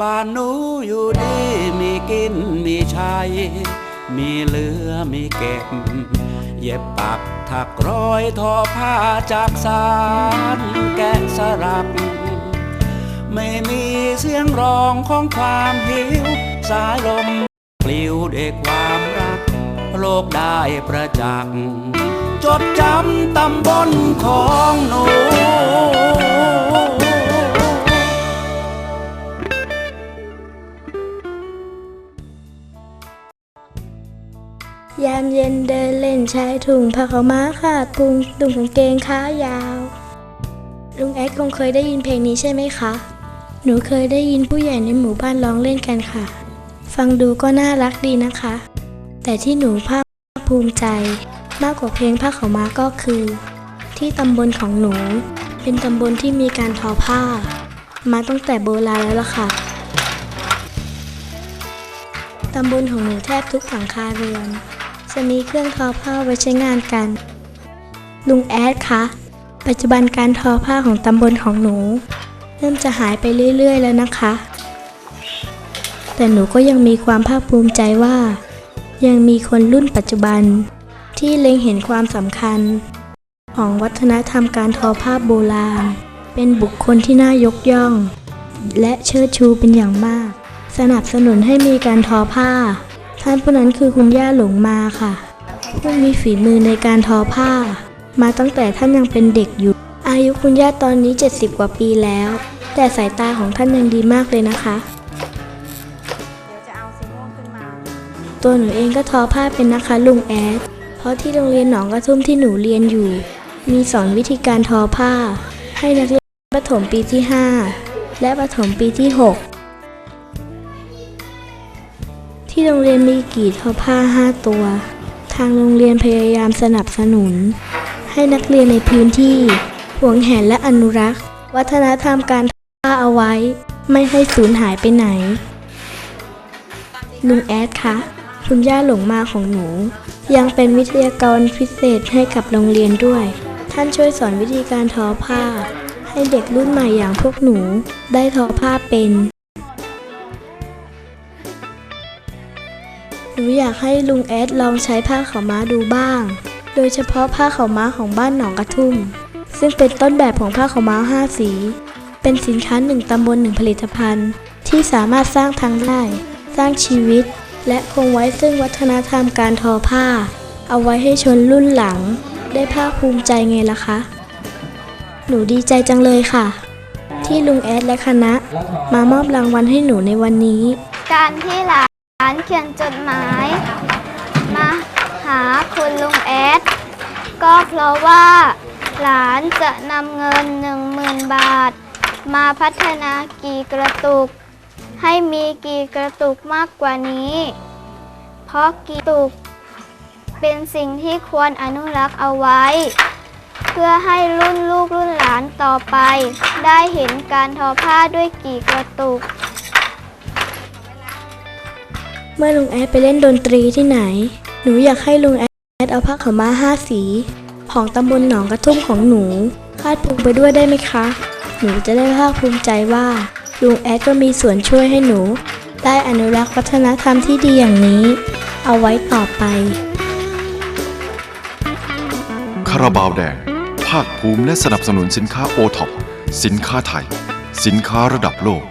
บ้านหนูอยู่ดีมีกินมีใช้มีเหลือมีเก็บ เย็บปักถักร้อยทอผ้าจากสารแกะสลัก ไม่มีเสียงร้องของความหิว สายลมปลิวด้วยความรัก โลกได้ประจักษ์จดจำตำบลของหนู ยามเย็นเดินเล่นชายถุงผ้าขาวม้าขาดพุงตุ่มกางเกงขายาว ลุงแอดคงเคยได้ยินเพลงนี้ใช่ไหมคะ หนูเคยได้ยินผู้ใหญ่ในหมู่บ้านร้องเล่นกันค่ะ ฟังดูก็น่ารักดีนะคะ แต่ที่หนูภาคภูมิใจมากกว่าเพลงผ้าขาวม้าก็คือ ที่ตำบลของหนู เป็นตำบลที่มีการทอผ้า มาตั้งแต่โบราณแล้วล่ะค่ะตำบลของหนูแทบทุกหลังคาเรือน จะมีเครื่องทอผ้าไว้ใช้งานกัน ลุงแอดคะ ปัจจุบันการทอผ้าของตำบลของหนู เริ่มจะหายไปเรื่อย ๆ แล้วนะคะ แต่หนูก็ยังมีความภาคภูมิใจว่า ยังมีคนรุ่นปัจจุบัน ที่เล็งเห็นความสำคัญ ของวัฒนธรรมการทอผ้าโบราณ เป็นบุคคลที่น่ายกย่อง และเชิดชูเป็นอย่างมาก สนับสนุนให้มีการทอผ้า ท่านผู้นั้นคือคุณย่าหลงมาค่ะ ผู้มีฝีมือในการทอผ้า มาตั้งแต่ท่านยังเป็นเด็กอยู่ อายุคุณย่าตอนนี้ 70 กว่าปีแล้ว แต่สายตาของท่านยังดีมากเลยนะคะเดี๋ยวจะเอาสีม่วงขึ้นมาตัวหนูเองก็ทอผ้าเป็นนะคะลุงแอด เพราะที่โรงเรียนหนองกระทุ่มที่หนูเรียนอยู่ มีสอนวิธีการทอผ้า ให้นักเรียนประถมปีที่ 5 และประถมปีที่ 6 ที่โรงเรียนมีกี่ทอผ้า5ตัว ทางโรงเรียนพยายามสนับสนุน ให้นักเรียนในพื้นที่หวงแหนและอนุรักษ์ วัฒนธรรมการทอผ้าเอาไว้ ไม่ให้สูญหายไปไหน ลุงแอดคะคุณย่าหลงมาของหนู ยังเป็นวิทยากรพิเศษให้กับโรงเรียนด้วย ท่านช่วยสอนวิธีการทอผ้า ให้เด็กรุ่นใหม่อย่างพวกหนูได้ทอผ้าเป็น หนูอยากให้ลุงแอดลองใช้ผ้าขาวม้าดูบ้าง โดยเฉพาะผ้าขาวม้าของบ้านหนองกระทุ่ม ซึ่งเป็นต้นแบบของผ้าขาวม้าห้าสี เป็นสินค้าหนึ่งตำบลหนึ่งผลิตภัณฑ์ ที่สามารถสร้างทางได้ สร้างชีวิต และคงไว้ซึ่งวัฒนธรรมการทอผ้า เอาไว้ให้ชนรุ่นหลัง ได้ภาคภูมิใจไงล่ะคะ หนูดีใจจังเลยค่ะ ที่ลุงแอดและคณะ มามอบรางวัลให้หนูในวันนี้ การที่ลา นเขียนจดหมาย มาหาคุณลุงแอด ก็เพราะว่าหลานจะนำเงิน 10,000 บาท มาพัฒนากีกระตุก ให้มีกีกระตุกมากกว่านี้ เพราะกีกระตุก เป็นสิ่งที่ควรอนุรักษ์เอาไว้ เพื่อให้รุ่นลูกรุ่นหลานต่อไป ได้เห็นการทอผ้าด้วยกีกระตุก เมื่อลุงแอดไปเล่นดนตรีที่ไหน หนูอยากให้ลุงแอดเอาผ้าขาวม้าห้าสี ของตำบลหนองกระทุ่มของหนู คาดผูกไปด้วยได้ไหมคะ หนูจะได้ภาคภูมิใจว่า ลุงแอดก็มีส่วนช่วยให้หนู ได้อนุรักษ์วัฒนธรรมที่ดีอย่างนี้ เอาไว้ต่อไป คาราบาวแดง ภาคภูมิและสนับสนุนสินค้าโอท็อปสินค้าไทย สินค้าระดับโลก